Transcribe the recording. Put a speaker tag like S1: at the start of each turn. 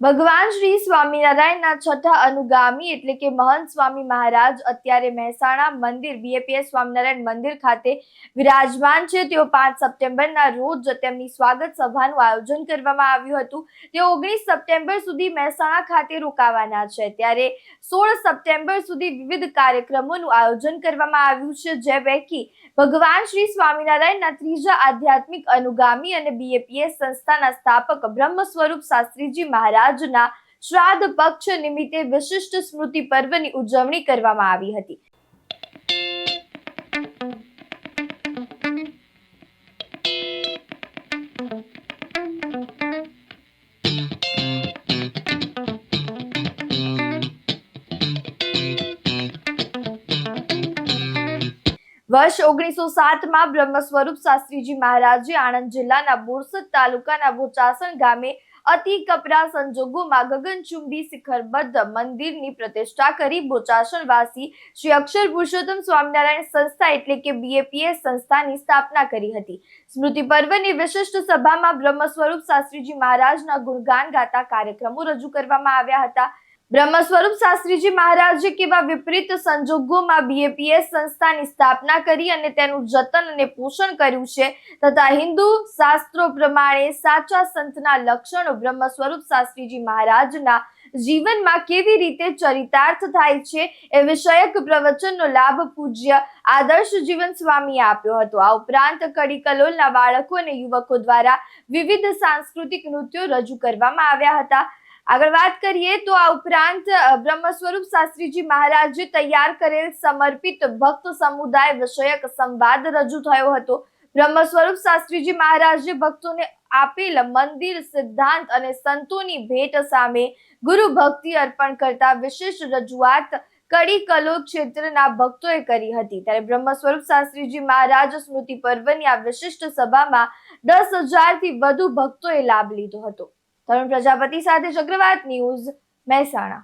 S1: ભગવાન શ્રી સ્વામિનારાયણના છઠ્ઠા અનુગામી એટલે કે મહંત સ્વામી મહારાજ અત્યારે મહેસાણા મંદિર બીએપીએસ સ્વામિનારાયણ મંદિર ખાતે વિરાજમાન છે. તેઓ પાંચ સપ્ટેમ્બરના રોજ તેમની સ્વાગત સભાનું આયોજન કરવામાં આવ્યું હતું. તેઓ ઓગણીસ સપ્ટેમ્બર સુધી મહેસાણા ખાતે રોકાવાના છે. ત્યારે સોળ સપ્ટેમ્બર સુધી વિવિધ કાર્યક્રમોનું આયોજન કરવામાં આવ્યું છે. જે પૈકી ભગવાન શ્રી સ્વામિનારાયણના ત્રીજા આધ્યાત્મિક અનુગામી અને બીએપીએસ સંસ્થાના સ્થાપક બ્રહ્મ સ્વરૂપ શાસ્ત્રીજી મહારાજના શ્રાદ્ધ પક્ષ નિમિત્તે વિશિષ્ટ સ્મૃતિ પર્વની ઉજવણી કરવામાં આવી હતી. વર્ષ ઓગણીસો સાતમાં બ્રહ્મ સ્વરૂપ શાસ્ત્રીજી મહારાજે આણંદ જિલ્લાના બોરસદ તાલુકાના બોચાસણ ગામે અતિ કપરા સંજોગોમાં ગગનચુંબી શિખરબદ્ધ મંદિરની પ્રતિષ્ઠા કરી બોચાસણવાસી શ્રી અક્ષર પુરુષોત્તમ સ્વામિનારાયણ સંસ્થા એટલે કે બીએપીએસ સંસ્થાની સ્થાપના કરી હતી. સ્મૃતિ પર્વની વિશિષ્ટ સભામાં બ્રહ્મ સ્વરૂપ શાસ્ત્રીજી મહારાજના ગુણગાન ગાતા કાર્યક્રમો રજૂ કરવામાં આવ્યા હતા. બ્રહ્મ સ્વરૂપ શાસ્ત્રીજી મહારાજે કેવા વિપરીત સંજોગોમાં બીએપીએસ સંસ્થાની સ્થાપના કરી અને તેનું જતન અને પોષણ કર્યું છે તથા હિન્દુ શાસ્ત્રો પ્રમાણે સાચા સંતના લક્ષણો બ્રહ્મ સ્વરૂપ શાસ્ત્રીજી મહારાજના જીવનમાં કેવી રીતે ચરિતાર્થ થાય છે એ વિષયક પ્રવચનનો લાભ પૂજ્ય આદર્શ જીવન સ્વામીએ આપ્યો હતો. આ ઉપરાંત કડી કલોલના બાળકો અને યુવકો દ્વારા વિવિધ સાંસ્કૃતિક નૃત્યો રજૂ કરવામાં આવ્યા હતા. આગળ વાત કરીએ તો આ ઉપરાંત બ્રહ્મ સ્વરૂપ શાસ્ત્રીજી મહારાજે તૈયાર કરેલ સમર્પિત ભક્ત સમુદાય વિષયક સંવાદ રજૂ થયો હતો. બ્રહ્મ સ્વરૂપ શાસ્ત્રીજી મહારાજે ભક્તોને આપેલ મંદિર સિદ્ધાંત અને સંતોની ભેટ સામે ગુરુ ભક્તિ અર્પણ કરતા વિશેષ રજૂઆત કડી કલો ક્ષેત્રના ભક્તોએ કરી હતી. ત્યારે બ્રહ્મ સ્વરૂપ શાસ્ત્રીજી મહારાજ સ્મૃતિ પર્વની આ વિશિષ્ટ સભામાં દસ હજારથી વધુ ભક્તોએ લાભ લીધો હતો. તરુણ પ્રજાપતિ સાથે ચક્રવાત ન્યૂઝ મહેસાણા.